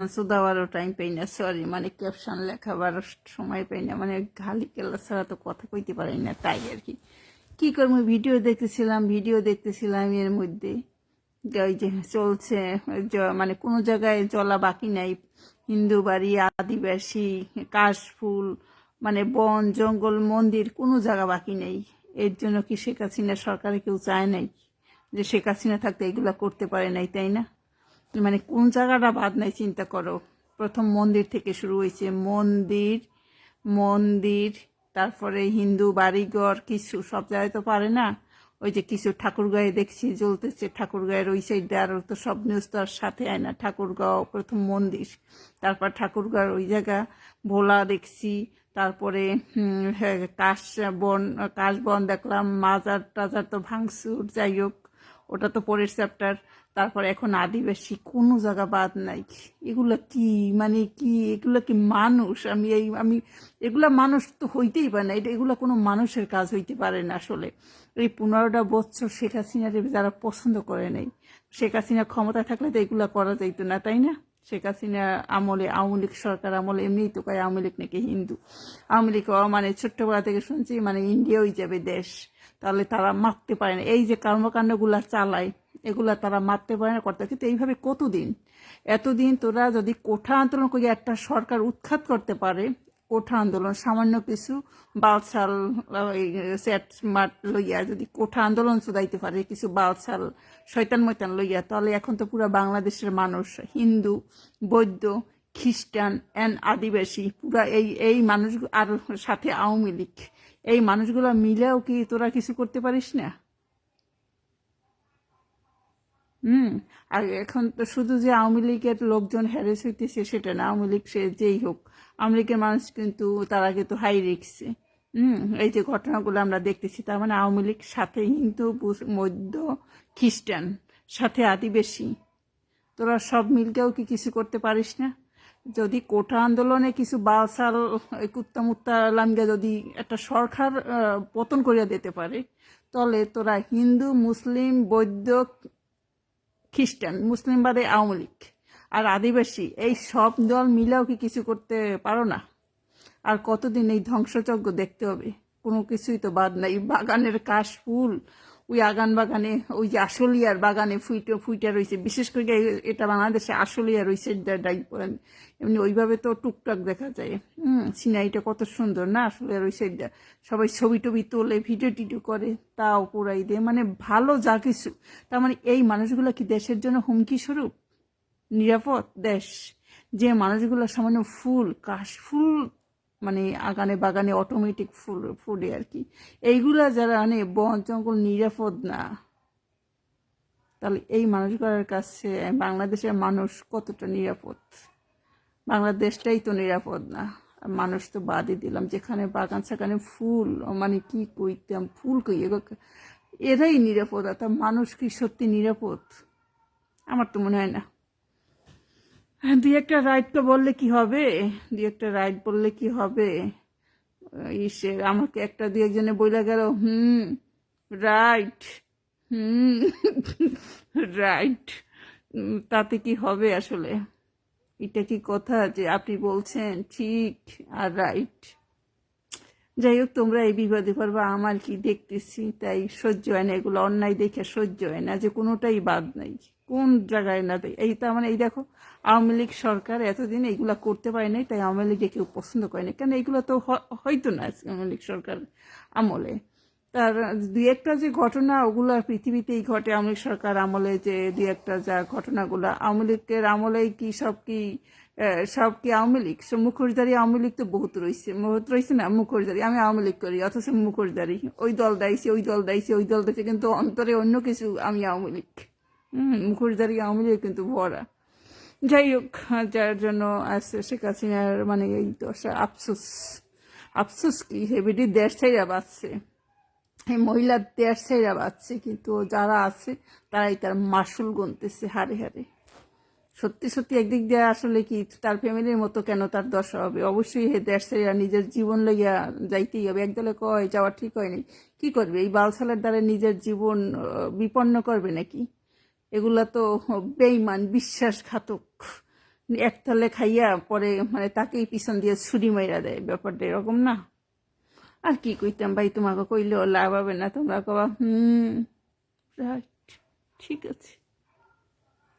সুদাবারও time পাই না sorry মানে caption লেখাবারও সময় পাই না মানে খালি কেলা ছাড়া তো কথা কইতে পারি না, তাই আর কি। কি করব ভিডিও দেখতেছিলাম ভিডিও দেখতেছিলাম এর মধ্যে। ওই যে চলছে মানে কোনো জায়গায় জলা বাকি নাই। হিন্দু বাড়ি, আদিবাসী, কাশফুল মানে বন, জঙ্গল, মন্দির, কোনো জায়গা বাকি নেই। এর জন্য কি শেখ হাসিনা সরকারে কেউ চায় নাই? যে শেখ হাসিনা থাকতে এগুলা করতে পারে নাই, তাই না? মানে কোন জায়গাটা বাদ নাই চিন্তা করো। প্রথম মন্দির থেকে শুরু হয়েছে মন্দির মন্দির তারপরে হিন্দু বাড়িঘর কিছু সব জায়গায় তো পারে না। ওই যে কিছু ঠাকুরগাঁয়ে দেখছি জ্বলতেছে ঠাকুরগাঁয়ের ওই সাইডে আর তো সব নিউজ তো আর সাথে আয় না। ঠাকুরগাঁও প্রথম মন্দির তারপর ঠাকুরগাঁর ওই জায়গা ভোলা দেখছি তারপরে হ্যাঁ, কাশ বন কাশ বন দেখলাম মাজার টাজার তো ভাঙচুর যাই হোক ওটা তো পরের চ্যাপ্টার তারপরে এখন আদিবাসী, কোনো জায়গা বাদ নাই। এগুলো কি মানে কি, এগুলো কি মানুষ? আমি এই, আমি, এগুলা মানুষ তো হইতেই পারে না। এটা, এগুলো কোনো মানুষের কাজ হইতে পারে না আসলে। এই পনেরোটা বছর শেখ হাসিনারে যারা পছন্দ করে নেই, শেখ হাসিনা ক্ষমতা থাকলে তো এগুলা করা যাইতো না, তাই না? শেখ হাসিনা আমলে, আওয়ামী লীগ সরকার আমলে, এমনিই তো কয় আওয়ামী লীগ নাকি হিন্দু। আওয়ামী লীগ মানে ছোট্টবেলা থেকে শুনছি মানে ইন্ডিয়াই যাবে দেশ। তাহলে তারা মারতে পারে না। এই যে কর্মকাণ্ডগুলা চালায় এগুলা তারা মারতে পারে না, করতে কিন্তু এইভাবে কতদিন? এতদিন তোরা যদি কোঠা আন্দোলন করে একটা সরকার উৎখাত করতে পারে, কোঠা আন্দোলন, সামান্য কিছু বালছাল সেট মাঠ লইয়া যদি কোঠা আন্দোলন চুদাইতে পারে, কিছু বালছাল শৈতান মৈতান লইয়া, তাহলে এখন তো পুরা বাংলাদেশের মানুষ, হিন্দু, বৌদ্ধ, খ্রিস্টান অ্যান্ড আদিবাসী, পুরা এই এই মানুষ আর সাথে আওয়ামী লীগ, এই মানুষগুলো মিলেও কি তোরা কিছু করতে পারিস না? হুম, আর এখন তো শুধু যে আওয়ামী লীগের লোকজন হ্যারেস হইতেছে, সেটা না। আওয়ামী লীগ সে যেই হোক, আওয়ামী লীগের মানুষ কিন্তু তারা কিন্তু হাই রিক্সে হুম, এই যে ঘটনাগুলো আমরা দেখতেছি, তার মানে আওয়ামী লীগ সাথে হিন্দু মধ্য, খ্রিস্টান, সাথে আদিবাসী। তোরা সব মিলকেও কি কিছু করতে পারিস না? যদি কোটা আন্দোলনে কিছু বালসাল কুত্তা মুত্তা লামগা যদি একটা সরকার পতন করিয়া দিতে পারে, তাহলে তোরা হিন্দু, মুসলিম, বৌদ্ধ খ্রিস্টান, মুসলিম বাদে আওয়ামী লীগ আর আদিবাসী, এই সব দল মিলেও কি কিছু করতে পারো না? আর কতদিন এই ধ্বংসযজ্ঞ দেখতে হবে? কোনো কিছুই তো বাদ নাই। বাগানের কাশ ফুল ওই আগান বাগানে, ওই যে আশুলিয়ার বাগানে ফুইটে, ফুইটা রয়েছে বিশেষ করে এটা বাংলাদেশে আশুলিয়া রয়েছে এমনি ওইভাবে তো টুকটাক দেখা যায়। হুম, সিনারিটা কত সুন্দর না আসলে ওই সাইডটা সবাই ছবি টবি তোলে, ভিডিও টিডিও করে, তাও পুরাই দেয় মানে ভালো যা কিছু। তার মানে এই মানুষগুলো কি দেশের জন্য হুমকি স্বরূপ? নিরাপদ দেশ। যে মানুষগুলো সামান্য ফুল, কাশ ফুল মানে আগানে বাগানে অটোমেটিক ফুল ফুডে আর কি। এইগুলা যারা আনে, বন, জঙ্গল নিরাপদ না। তাহলে এই মানুষগুলোর কাছে, বাংলাদেশের মানুষ কতটা নিরাপদ? বাংলাদেশটাই তো নিরাপদ না। মানুষ তো বাদই দিলাম, যেখানে বাগান, সেখানে ফুল। মানে কি কইতাম, ফুল কই? এরাই নিরাপদ, আর মানুষ কি সত্যি নিরাপদ? আমার তো মনে হয় না। দুই একটা রাইড তো বললে কি হবে? দুই একটা রাইড বললে কি হবে? ইসে, আমাকে একটা দুই একজনে বইলা গেল, হুম রাইট হুম রাইট তাতে কি হবে আসলে? এটা কি কথা যে আপনি বলছেন ঠিক আর রাইট যাই হোক, তোমরা এই বিবাদে পারবা আমার কি দেখতেছি, তাই সহ্য হয় না, এগুলো অন্যায় দেখে সহ্য হয় না, যে কোনোটাই বাদ নাই। কোন জায়গায় না এই তার মানে এই দেখো, আওয়ামী লীগ সরকার এতদিন এইগুলা করতে পারে নাই, তাই আওয়ামী লীগে কেউ পছন্দ করে না কেন এগুলো তো হয়তো না আওয়ামী লীগ সরকার আমলে। তার দু একটা যে ঘটনা, ওগুলো পৃথিবীতেই ঘটে। আওয়ামী লীগ সরকার আমলে যে দু একটা যা ঘটনাগুলো, আওয়ামী লীগের আমলেই কি সব কি সব কি আওয়ামী লীগ? মুখোশধারী আওয়ামী লীগ তো বহুত রয়েছে বহুত রয়েছে না, মুখোশধারী। আমি আওয়ামী লীগ করি, অথচ মুখোশধারী। ওই দল দাইছে ওই দল দাইছে ওই দল দাইছে কিন্তু অন্তরে অন্য কিছু আমি আওয়ামী লীগ। মুখোশধারী আওয়ামী লীগ কিন্তু ভরা। যাই হোক, যার জন্য শেখ হাসিনার মানে এই দশা আফসোস আফসোস কি? হেবিডি দেশ ছাইরা বাঁচছে। এই মহিলার দেশ ছাইরা বাঁচছে, কিন্তু যারা আছে, তারাই তার মাসুল গুনতেছে হারে হারে সত্যি সত্যি একদিক দিয়ে আসলে কি তার ফ্যামিলির মতো কেন তার দশা হবে? অবশ্যই হে দেশ ছেড়ে নিজের জীবন লইয়া যাইতেই হবে। একদলে কয়, যাওয়া ঠিক হয়নি কি করবে? এই বালসালের দ্বারা নিজের জীবন বিপন্ন করবে নাকি? এগুলা তো বেইমান বিশ্বাসঘাতক। একতলে খাইয়া পরে মানে তাকেই পিছন দিয়ে ছুরি মাইরা দেয়, ব্যাপারটা এরকম না। আর কি কইতাম ভাই, তোমাকে কইলেও লাভ হবে না, তোমরা কবা, হুম রাইট ঠিক আছে।